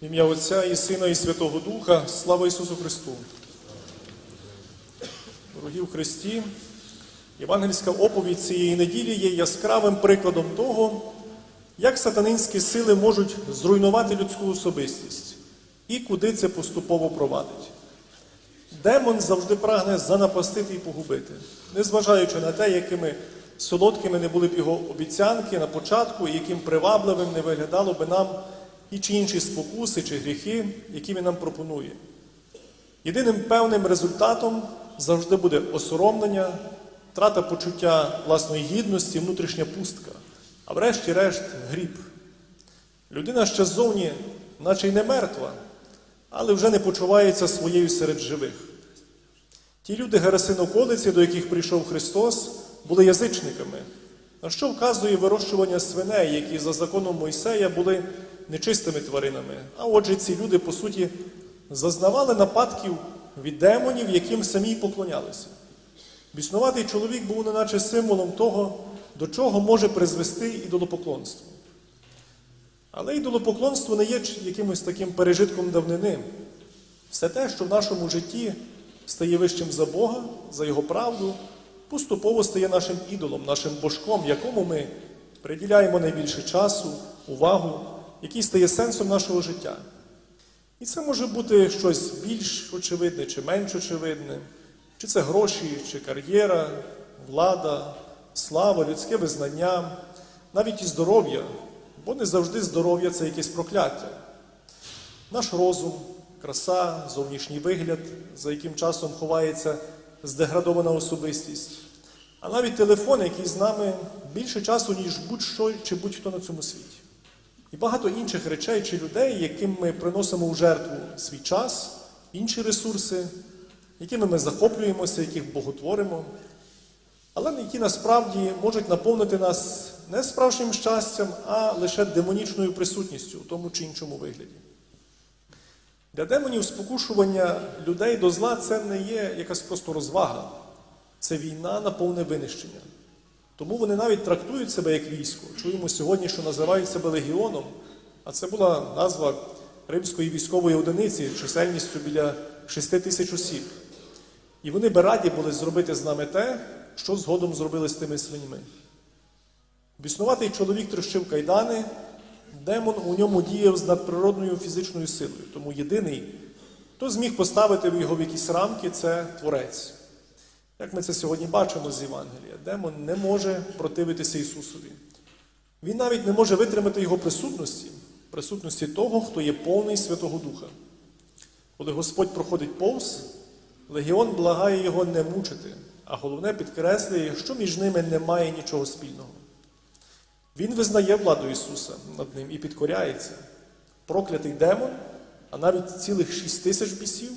Ім'я Отця і Сина, і Святого Духа, слава Ісусу Христу. Дорогі в Христі, євангельська оповідь цієї неділі є яскравим прикладом того, як сатанинські сили можуть зруйнувати людську особистість і куди це поступово провадить. Демон завжди прагне занапастити і погубити, незважаючи на те, якими солодкими не були б його обіцянки на початку, і яким привабливим не виглядало би нам і чи інші спокуси чи гріхи, які він нам пропонує. Єдиним певним результатом завжди буде осоромлення, втрата почуття власної гідності, внутрішня пустка, а врешті-решт гріб. Людина ще ззовні, наче й не мертва, але вже не почувається своєю серед живих. Ті люди Герасиноколиці, до яких прийшов Христос, були язичниками, на що вказує вирощування свиней, які за законом Мойсея були нечистими тваринами. А отже, ці люди, по суті, зазнавали нападків від демонів, яким самі поклонялися. Біснуватий чоловік був неначе символом того, до чого може призвести ідолопоклонство. Але ідолопоклонство не є якимось таким пережитком давнини. Все те, що в нашому житті стає вищим за Бога, за Його правду, поступово стає нашим ідолом, нашим божком, якому ми приділяємо найбільше часу, увагу, який стає сенсом нашого життя. І це може бути щось більш очевидне чи менш очевидне, чи це гроші, чи кар'єра, влада, слава, людське визнання, навіть і здоров'я, бо не завжди здоров'я це якесь прокляття. Наш розум, краса, зовнішній вигляд, за яким часом ховається здеградована особистість, а навіть телефон, який з нами більше часу, ніж будь-що чи будь-хто на цьому світі. І багато інших речей чи людей, яким ми приносимо в жертву свій час, інші ресурси, якими ми захоплюємося, яких боготворимо, але які насправді можуть наповнити нас не справжнім щастям, а лише демонічною присутністю в тому чи іншому вигляді. Для демонів спокушування людей до зла це не є якась просто розвага, це війна на повне винищення. Тому вони навіть трактують себе як військо. Чуємо сьогодні, що називають себе легіоном, а це була назва римської військової одиниці чисельністю біля 6 тисяч осіб. І вони би раді були зробити з нами те, що згодом зробили з тими свиньми. Біснуватий чоловік трощив кайдани, демон у ньому діяв з надприродною фізичною силою. Тому єдиний, хто зміг поставити його в якісь рамки, це Творець. Як ми це сьогодні бачимо з Євангелія, демон не може противитися Ісусові. Він навіть не може витримати Його присутності, присутності того, хто є повний Святого Духа. Коли Господь проходить повз, легіон благає його не мучити, а головне підкреслює, що між ними немає нічого спільного. Він визнає владу Ісуса над ним і підкоряється. Проклятий демон, а навіть цілих шість тисяч бісів,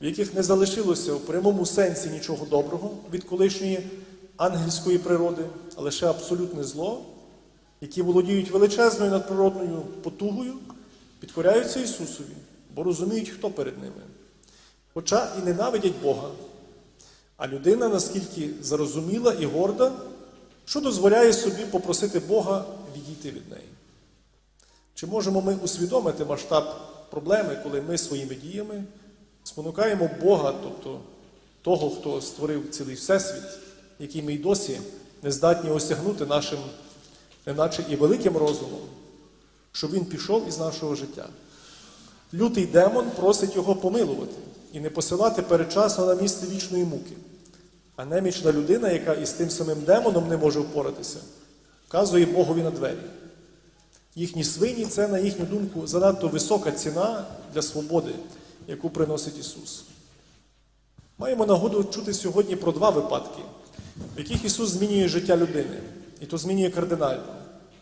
в яких не залишилося в прямому сенсі нічого доброго від колишньої ангельської природи, а лише абсолютне зло, які володіють величезною надприродною потугою, підкоряються Ісусові, бо розуміють, хто перед ними. Хоча і ненавидять Бога, а людина наскільки зарозуміла і горда, що дозволяє собі попросити Бога відійти від неї. Чи можемо ми усвідомити масштаб проблеми, коли ми своїми діями спонукаємо Бога, тобто того, хто створив цілий всесвіт, який ми й досі не здатні осягнути нашим, неначе і великим розумом, щоб він пішов із нашого життя. Лютий демон просить його помилувати і не посилати передчасно на місце вічної муки. А немічна людина, яка із тим самим демоном не може впоратися, вказує Богові на двері. Їхні свині це, на їхню думку, занадто висока ціна для свободи, яку приносить Ісус. Маємо нагоду чути сьогодні про два випадки, в яких Ісус змінює життя людини, і то змінює кардинально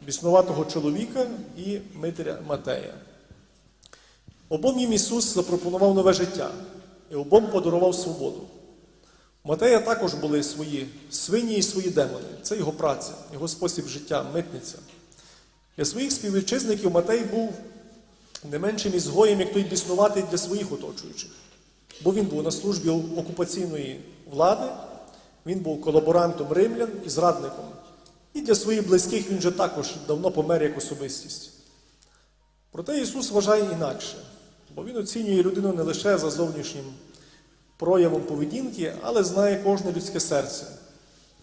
біснуватого чоловіка і Митаря Матея. Обом їм Ісус запропонував нове життя і обом подарував свободу. У Матея також були свої свині і свої демони. Це його праця, його спосіб життя, митниця. Для своїх співвітчизників Матей був не меншим ізгоєм, як той біснуватий для своїх оточуючих. Бо він був на службі окупаційної влади, він був колаборантом римлян і зрадником. І для своїх близьких він вже також давно помер як особистість. Проте Ісус вважає інакше, бо Він оцінює людину не лише за зовнішнім проявом поведінки, але знає кожне людське серце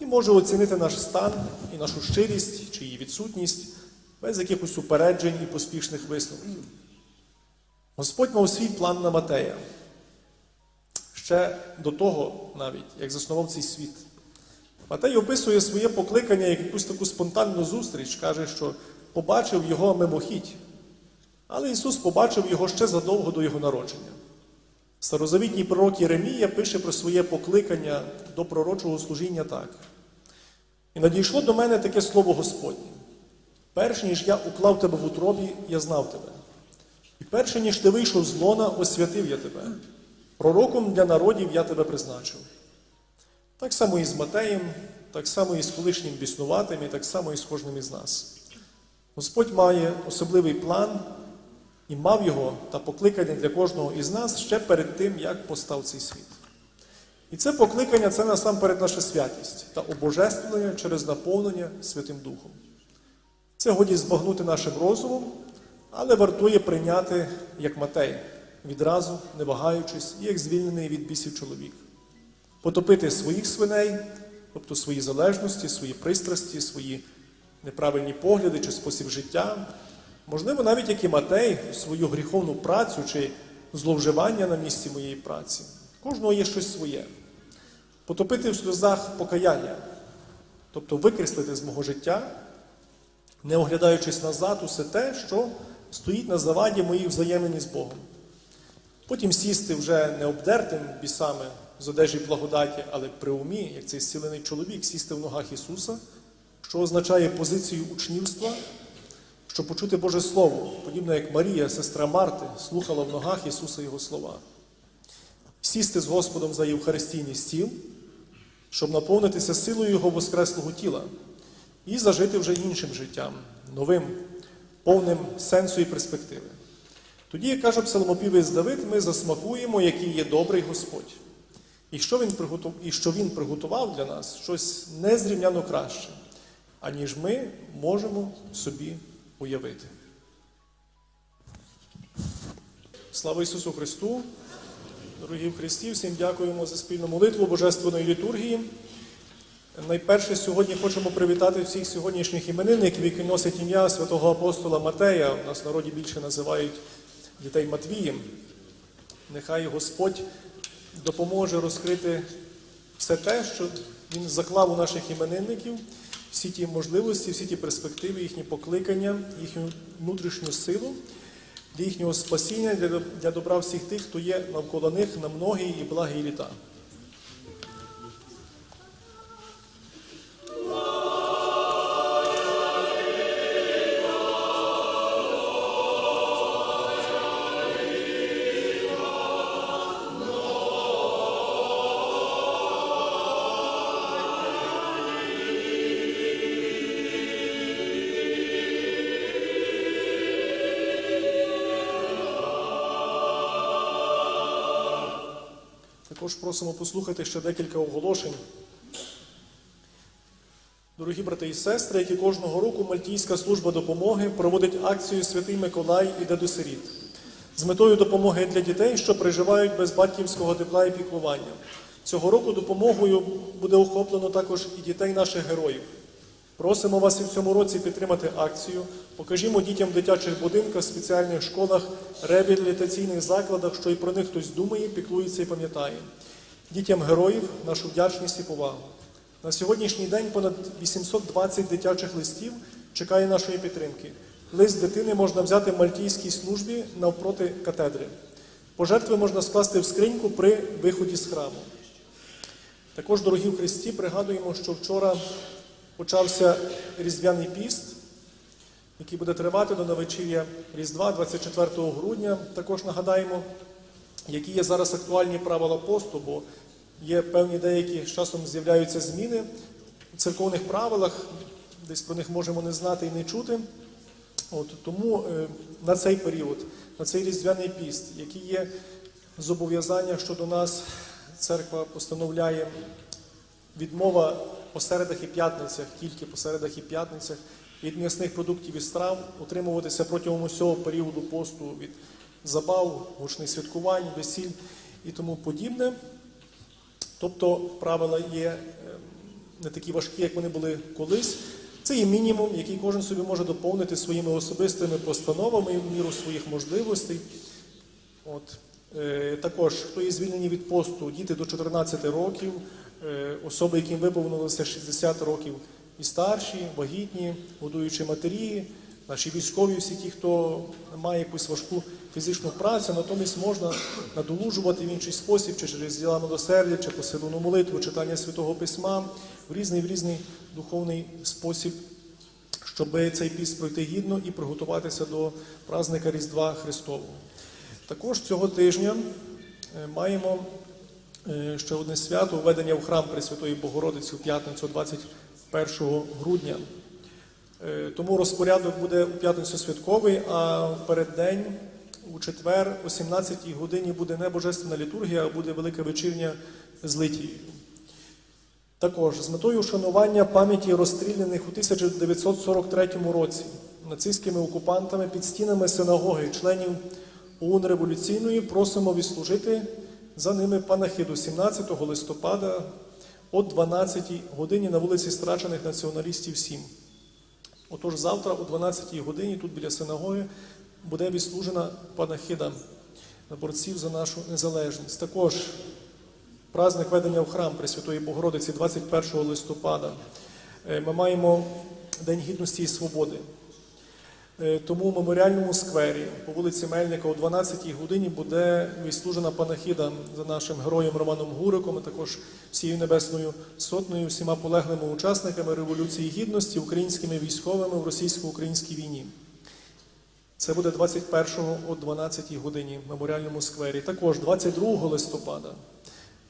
і може оцінити наш стан і нашу щирість чи її відсутність без якихось упереджень і поспішних висновків. Господь мав свій план на Матея. Ще до того, навіть, як заснував цей світ. Матей описує своє покликання як якусь таку спонтанну зустріч, каже, що побачив його мимохідь. Але Ісус побачив його ще задовго до Його народження. Старозавітній пророк Єремія пише про своє покликання до пророчого служіння так. І надійшло до мене таке слово Господнє. Перш ніж я уклав тебе в утробі, я знав тебе. І перше, ніж ти вийшов з лона, освятив я тебе. Пророком для народів я тебе призначив. Так само і з Матеєм, так само і з колишнім біснуватим, і так само і з кожним із нас. Господь має особливий план і мав його та покликання для кожного із нас ще перед тим, як постав цей світ. І це покликання це насамперед наша святість та обожествлення через наповнення Святим Духом. Це годі збагнути нашим розумом, але вартує прийняти як Матей, відразу, не вагаючись, і як звільнений від бісів чоловік. Потопити своїх свиней, тобто свої залежності, свої пристрасті, свої неправильні погляди чи спосіб життя, можливо, навіть як і Матей, свою гріховну працю чи зловживання на місці моєї праці. Кожного є щось своє. Потопити в сльозах покаяння, тобто викреслити з мого життя, не оглядаючись назад, усе те, що стоїть на заваді моїх взаємин з Богом. Потім сісти вже не обдертим бісами з одежі благодаті, але при умі, як цей зцілений чоловік, сісти в ногах Ісуса, що означає позицію учнівства, щоб почути Боже Слово, подібно як Марія, сестра Марти, слухала в ногах Ісуса Його слова. Сісти з Господом за Євхаристійний стіл, щоб наповнитися силою Його воскреслого тіла і зажити вже іншим життям, новим, повним сенсу і перспективи. Тоді, як каже псалмопівець Давид, ми засмакуємо, який є добрий Господь. І що він приготував, і що він приготував для нас щось незрівняно краще, аніж ми можемо собі уявити. Слава Ісусу Христу! Дорогі в Христі, всім дякуємо за спільну молитву Божественної літургії. Найперше сьогодні хочемо привітати всіх сьогоднішніх іменинників, які носять ім'я святого апостола Матея. У нас в народі більше називають дітей Матвієм. Нехай Господь допоможе розкрити все те, що Він заклав у наших іменинників, всі ті можливості, всі ті перспективи, їхні покликання, їхню внутрішню силу для їхнього спасіння, для, добра всіх тих, хто є навколо них на многі і благі літа. Також просимо послухати ще декілька оголошень. Дорогі брати і сестри, які кожного року Мальтійська служба допомоги проводить акцію Святий Миколай іде до сиріт з метою допомоги для дітей, що проживають без батьківського тепла і піклування. Цього року допомогою буде охоплено також і дітей наших героїв. Просимо вас і в цьому році підтримати акцію. Покажімо дітям в дитячих будинках, спеціальних школах, реабілітаційних закладах, що і про них хтось думає, піклується і пам'ятає. Дітям героїв нашу вдячність і повагу. На сьогоднішній день понад 820 дитячих листів чекає нашої підтримки. Лист дитини можна взяти в мальтійській службі навпроти катедри. Пожертви можна скласти в скриньку при виході з храму. Також, дорогі в Христі, пригадуємо, що вчора почався Різдвяний піст, який буде тривати до навечір'я Різдва 24 грудня. Також нагадаємо, які є зараз актуальні правила посту, бо є певні деякі з часом з'являються зміни в церковних правилах, десь про них можемо не знати і не чути. От, тому е, на цей період, на цей різдвяний піст, які є зобов'язання щодо нас, церква постановляє відмова по середах і п'ятницях, тільки по середах і п'ятницях від м'ясних продуктів і страв, утримуватися протягом усього періоду посту від забав, гучних святкувань, весіль і тому подібне. Тобто правила є е, не такі важкі, як вони були колись. Це є мінімум, який кожен собі може доповнити своїми особистими постановами в міру своїх можливостей. От. Е, також, хто є звільнені від посту, діти до 14 років, особи, яким виповнилося 60 років і старші, вагітні, годуючі матері, наші військові, всі ті, хто має якусь важку фізичну працю, натомість можна надолужувати в інший спосіб, чи через діла милосердя, чи посилену молитву, читання святого письма в різний в різний духовний спосіб щоб цей піст пройти гідно і приготуватися до празника Різдва Христового. Також цього тижня е, маємо е, ще одне свято введення в храм Пресвятої Богородиці у п'ятницю 21 грудня. Е, Тому розпорядок буде у п'ятницю святковий, а переддень у четвер, о 17 годині буде не божественна літургія, а буде велика вечірня з литією. Також з метою вшанування пам'яті розстріляних у 1943 році нацистськими окупантами під стінами синагоги членів ОУН революційної просимо відслужити за ними панахиду 17 листопада о 12 годині на вулиці Страчених націоналістів 7. Отож, завтра о 12 годині тут біля синагоги буде відслужена панахида борців за нашу незалежність. Також праздник ведення в храм Пресвятої Богородиці 21 листопада. Е, Ми маємо День Гідності і Свободи. Е, Тому в меморіальному сквері по вулиці Мельника о 12 годині буде відслужена панахіда за нашим героєм Романом Гуриком, а також всією небесною сотнею, всіма полеглими учасниками Революції Гідності, українськими військовими в російсько-українській війні. Це буде 21 о 12-й годині в меморіальному сквері. Також 22 листопада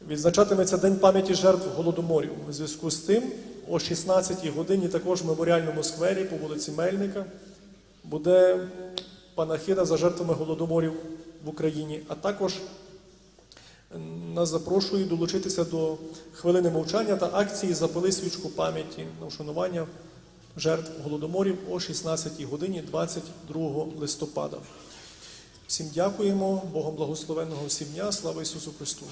відзначатиметься День пам'яті жертв голодоморів. У зв'язку з тим, о 16-й годині також в меморіальному сквері по вулиці Мельника буде панахида за жертвами голодоморів в Україні, а також нас запрошую долучитися до хвилини мовчання та акції Запали свічку пам'яті на вшанування жертв голодоморів о 16 годині 22 листопада. Всім дякуємо, Богом благословенного всім дня, слава Ісусу Христу!